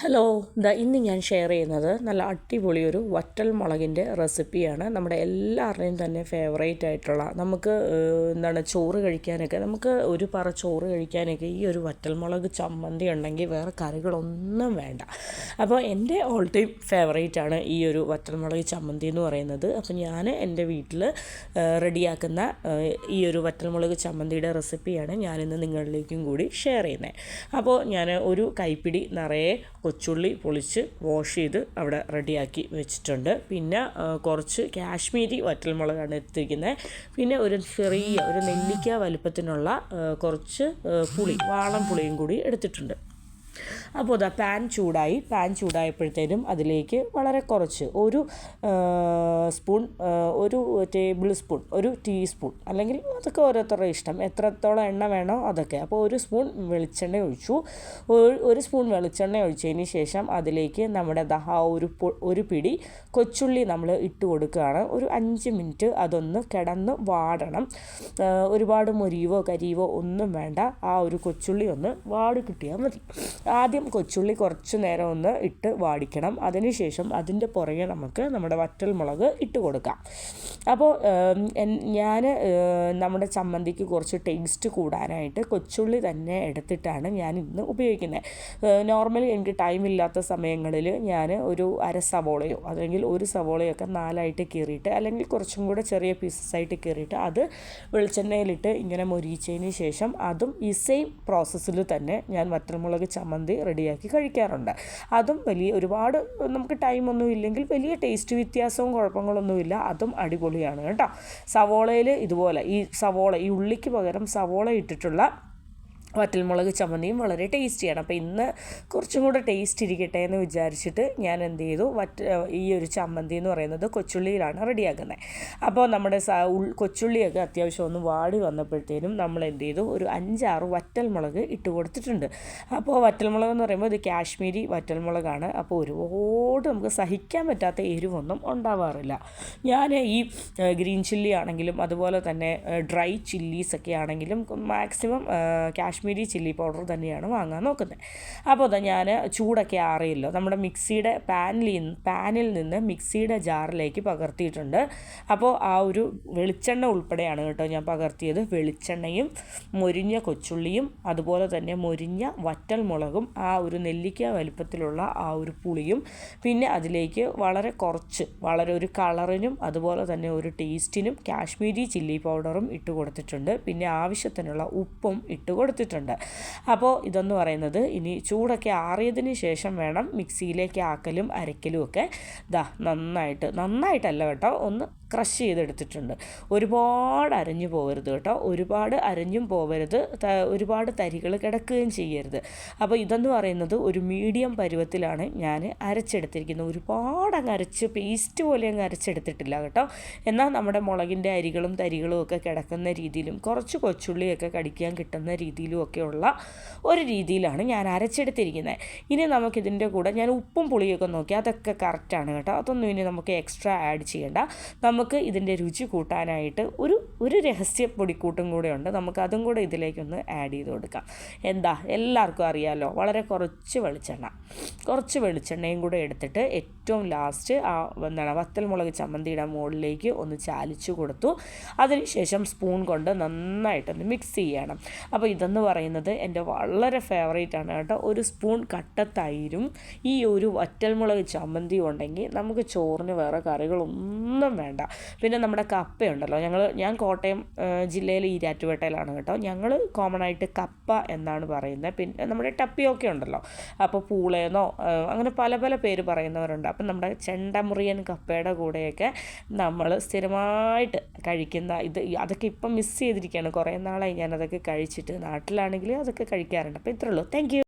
Hello ഇതാ ഇന്ന് ഞാൻ ഷെയർ ചെയ്യുന്നത് നല്ല അടിപൊളി ഒരു വറ്റൽ മുളകിന്റെ റെസിപ്പിയാണ് നമ്മുടെ എല്ലാവരുടെയും തന്നെ ഫേവറേറ്റ് ആയിട്ടുള്ള നമുക്ക് എന്താണ് ചോറ് കഴിക്കാനൊക്കെ നമുക്ക് ഒരു പറ ചോറ് കഴിക്കാനൊക്കെ ഈ ഒരു വറ്റൽ മുളക് ചമ്മന്തി ഉണ്ടെങ്കിൽ വേറെ കറികളൊന്നും വേണ്ട. അപ്പോൾ എന്റെ ഓൾ ടൈം ഫേവറേറ്റ് ആണ് ഈ ഒരു വറ്റൽ മുളക് ചമ്മന്തി എന്ന് പറയുന്നത്. അപ്പോൾ ഞാൻ എന്റെ വീട്ടിൽ റെഡിയാക്കുന്ന ഈ ഒരു വറ്റൽ മുളക് ചമ്മന്തിയുടെ റെസിപ്പിയാണ് ഞാനിന്ന് നിങ്ങളിലേക്കും കൂടി ഷെയർ ചെയ്യുന്നത്. അപ്പോൾ ഞാൻ ഒരു കൈപ്പിടി നിറയെ കൊച്ചുള്ളി പൊളിച്ച് വാഷ് ചെയ്ത് അവിടെ റെഡിയാക്കി വെച്ചിട്ടുണ്ട്. പിന്നെ കുറച്ച് കാശ്മീരി വറ്റൽമുളകാണ് എടുത്തിരിക്കുന്നത്. പിന്നെ ഒരു ചെറിയ ഒരു നെല്ലിക്ക വലുപ്പത്തിനുള്ള കുറച്ച് പുളി വാളം പുളിയും കൂടി എടുത്തിട്ടുണ്ട്. അപ്പോൾ അതാ പാൻ ചൂടായി പാൻ ചൂടായപ്പോഴത്തേനും അതിലേക്ക് വളരെ കുറച്ച് ഒരു സ്പൂൺ ഒരു ടേബിൾ സ്പൂൺ ഒരു ടീസ്പൂൺ അല്ലെങ്കിൽ അതൊക്കെ ഓരോരുത്തരുടെ ഇഷ്ടം എത്രത്തോളം എണ്ണ വേണോ അതൊക്കെ. അപ്പോൾ ഒരു സ്പൂൺ വെളിച്ചെണ്ണ ഒഴിച്ചു. ഒരു സ്പൂൺ വെളിച്ചെണ്ണ ഒഴിച്ചതിന് ശേഷം അതിലേക്ക് നമ്മുടെ ദഹ ഒരു ഒരു പിടി കൊച്ചുള്ളി നമ്മൾ ഇട്ട് കൊടുക്കുകയാണ്. ഒരു അഞ്ച് മിനിറ്റ് അതൊന്ന് കിടന്ന് വാടണം. ഒരുപാട് മുരിവോ കരിവോ ഒന്നും വേണ്ട. ആ ഒരു കൊച്ചുള്ളി ഒന്ന് വാടി കിട്ടിയാൽ മതി. ആദ്യം കൊച്ചുള്ളി കുറച്ച് നേരം ഒന്ന് ഇട്ട് വാടിക്കണം. അതിനുശേഷം അതിന്റെ പുറകെ നമുക്ക് നമ്മുടെ വറ്റൽ മുളക് ഇട്ട് കൊടുക്കാം. അപ്പോൾ ഞാൻ നമ്മുടെ ചമ്മന്തിക്ക് കുറച്ച് ടേസ്റ്റ് കൂടാനായിട്ട് കൊച്ചുള്ളി തന്നെ എടുത്തിട്ടാണ് ഞാൻ ഇന്ന് ഉപയോഗിക്കുന്നത്. നോർമലി എനിക്ക് ടൈം ഇല്ലാത്ത സമയങ്ങളിൽ ഞാൻ ഒരു അര സവോളയോ അല്ലെങ്കിൽ ഒരു സവോളയൊക്കെ നാലായിട്ട് കീറിയിട്ട് അല്ലെങ്കിൽ കുറച്ചും കൂടെ ചെറിയ പീസസ് ആയിട്ട് കീറിയിട്ട് അത് വെളിച്ചെണ്ണയിലിട്ട് ഇങ്ങനെ മൊരിയിച്ചതിന് ശേഷം അതും ഈ സെയിം പ്രോസസ്സിൽ തന്നെ ഞാൻ വറ്റൽമുളക് ചമ്മന്തി റെഡിയാക്കി കഴിക്കാറുണ്ട്. അതും വലിയ ഒരുപാട് നമുക്ക് ടൈമൊന്നും ഇല്ലെങ്കിൽ വലിയ ടേസ്റ്റ് വ്യത്യാസവും കുഴപ്പങ്ങളൊന്നുമില്ല അതും അടിപൊളിയാണ് കേട്ടോ. സവോളയിൽ ഇതുപോലെ ഈ സവോള ഈ ഉള്ളിക്ക് പകരം സവോള ഇട്ടിട്ടുള്ള വറ്റൽമുളക് ചമ്മന്തിയും വളരെ ടേസ്റ്റിയാണ്. അപ്പോൾ ഇന്ന് കുറച്ചും കൂടെ ടേസ്റ്റ് ഇരിക്കട്ടെ എന്ന് വിചാരിച്ചിട്ട് ഞാൻ എന്ത് ചെയ്തു? വറ്റ ഈ ഒരു ചമ്മന്തി എന്ന് പറയുന്നത് കൊച്ചുള്ളിയിലാണ് റെഡിയാക്കുന്നത് അപ്പോൾ നമ്മുടെ കൊച്ചുള്ളിയൊക്കെ അത്യാവശ്യം ഒന്ന് വാടി വന്നപ്പോഴത്തേനും നമ്മൾ എന്ത് ചെയ്തു? ഒരു അഞ്ചാറ് വറ്റൽമുളക് ഇട്ട് കൊടുത്തിട്ടുണ്ട്. അപ്പോൾ വറ്റൽമുളക് എന്ന് പറയുമ്പോൾ ഇത് കാശ്മീരി വറ്റൽമുളകാണ്. അപ്പോൾ ഒരുപാട് നമുക്ക് സഹിക്കാൻ പറ്റാത്ത എരിവൊന്നും ഉണ്ടാവാറില്ല. ഞാൻ ഈ ഗ്രീൻ ചില്ലി ആണെങ്കിലും അതുപോലെ തന്നെ ഡ്രൈ ചില്ലീസൊക്കെ ആണെങ്കിലും maximum Kashmir Kashmiri chilli powder തന്നെയാണ് വാങ്ങാൻ നോക്കുന്നത്. അപ്പോൾ അതാ ഞാൻ ചൂടൊക്കെ ആറിയല്ലോ. നമ്മുടെ മിക്സിയുടെ പാനിൽ പാനിൽ നിന്ന് മിക്സിയുടെ ജാറിലേക്ക് പകർത്തിയിട്ടുണ്ട്. അപ്പോൾ ആ ഒരു വെളിച്ചെണ്ണ ഉൾപ്പെടെയാണ് കേട്ടോ ഞാൻ പകർത്തിയത്. വെളിച്ചെണ്ണയും മൊരിഞ്ഞ കൊച്ചുള്ളിയും അതുപോലെ തന്നെ മൊരിഞ്ഞ വറ്റൽ മുളകും ആ ഒരു നെല്ലിക്ക വലിപ്പത്തിലുള്ള ആ ഒരു പുളിയും പിന്നെ അതിലേക്ക് വളരെ കുറച്ച് വളരെ ഒരു കളറിനും അതുപോലെ തന്നെ ഒരു ടേസ്റ്റിനും കാശ്മീരി ചില്ലി പൗഡറും ഇട്ട് കൊടുത്തിട്ടുണ്ട്. പിന്നെ ആവശ്യത്തിനുള്ള ഉപ്പും ഇട്ട് കൊടുത്തിട്ടുണ്ട്. വെച്ചിട്ടുണ്ട്. അപ്പോൾ ഇതെന്ന് പറയുന്നത് ഇനി ചൂടൊക്കെ ആറിയതിന് ശേഷം വേണം മിക്സിയിലേക്ക് ആക്കലും അരക്കലും ഒക്കെ. ദാ നന്നായിട്ട് നന്നായിട്ടല്ല കേട്ടോ. ഒന്ന് ക്രഷ് ചെയ്തെടുത്തിട്ടുണ്ട്. ഒരുപാട് അരഞ്ഞു പോകരുത് കേട്ടോ. ഒരുപാട് അരഞ്ഞും പോകരുത് ഒരുപാട് തരികൾ കിടക്കുകയും ചെയ്യരുത്. അപ്പോൾ ഇതെന്ന് പറയുന്നത് ഒരു മീഡിയം പരുവത്തിലാണ് ഞാൻ അരച്ചെടുത്തിരിക്കുന്നത്. ഒരുപാട് അങ്ങ് അരച്ച് പേസ്റ്റ് പോലെ അങ്ങ് അരച്ചെടുത്തിട്ടില്ല കേട്ടോ. എന്നാൽ നമ്മുടെ മുളകിന്റെ അരികളും തരികളും ഒക്കെ കിടക്കുന്ന രീതിയിലും കുറച്ച് കൊച്ചുള്ളിയൊക്കെ കടിക്കാൻ കിട്ടുന്ന രീതിയിലും ഒക്കെയുള്ള ഒരു രീതിയിലാണ് ഞാൻ അരച്ചെടുത്തിരിക്കുന്നത്. ഇനി നമുക്കിതിന്റെ കൂടെ ഞാൻ ഉപ്പും പുളിയൊക്കെ നോക്കി. അതൊക്കെ കറക്റ്റാണ് കേട്ടോ. അതൊന്നും ഇനി നമുക്ക് എക്സ്ട്രാ ആഡ് ചെയ്യേണ്ട. നമുക്ക് ഇതിന്റെ രുചി കൂട്ടാനായിട്ട് ഒരു ഒരു രഹസ്യ പൊടിക്കൂട്ടും കൂടെ ഉണ്ട് നമുക്ക് അതും കൂടെ ഇതിലേക്കൊന്ന് ആഡ് ചെയ്ത് കൊടുക്കാം. എന്താ? എല്ലാവർക്കും അറിയാമല്ലോ വളരെ കുറച്ച് വെളിച്ചെണ്ണ. കുറച്ച് വെളിച്ചെണ്ണയും കൂടെ എടുത്തിട്ട് ഏറ്റവും ലാസ്റ്റ് ആ എന്താണ് വത്തൽമുളക് ചമ്മന്തിയുടെ മുകളിലേക്ക് ഒന്ന് ചാലിച്ചു കൊടുത്തു. അതിനുശേഷം സ്പൂൺ കൊണ്ട് നന്നായിട്ടൊന്ന് മിക്സ് ചെയ്യണം. അപ്പോൾ ഇതെന്ന് പറയുന്നത് എന്റെ വളരെ ഫേവറേറ്റ് ആണ് കേട്ടോ. ഒരു സ്പൂൺ കട്ട തൈരും ഈ ഒരു വറ്റൽമുളക് ചമ്മന്തി ഉണ്ടെങ്കിൽ നമുക്ക് ചോറിന് വേറെ കറികളൊന്നും വേണ്ട. പിന്നെ നമ്മുടെ കപ്പയുണ്ടല്ലോ. ഞങ്ങൾ ഞാൻ കോട്ടയം ജില്ലയിലെ ഈരാറ്റുപേട്ടയിലാണ് കേട്ടോ. ഞങ്ങൾ കോമൺ ആയിട്ട് കപ്പ എന്നാണ് പറയുന്നത്. പിന്നെ നമ്മുടെ ടപ്പിയൊക്കെ ഉണ്ടല്ലോ. അപ്പോൾ പൂളേന്നോ അങ്ങനെ പല പല പേര് പറയുന്നവരുണ്ട്. അപ്പം നമ്മുടെ ചെണ്ടമുറിയൻ കപ്പയുടെ കൂടെയൊക്കെ നമ്മൾ സ്ഥിരമായിട്ട് കഴിക്കുന്ന ഇത് അതൊക്കെ ഇപ്പം മിസ് ചെയ്തിരിക്കുകയാണ്. കുറേ നാളായി ഞാനതൊക്കെ കഴിച്ചിട്ട് നാട്ടിലാണെങ്കിൽ അതൊക്കെ കഴിക്കാറുണ്ട്. അപ്പോൾ ഇത്രയുള്ളൂ താങ്ക്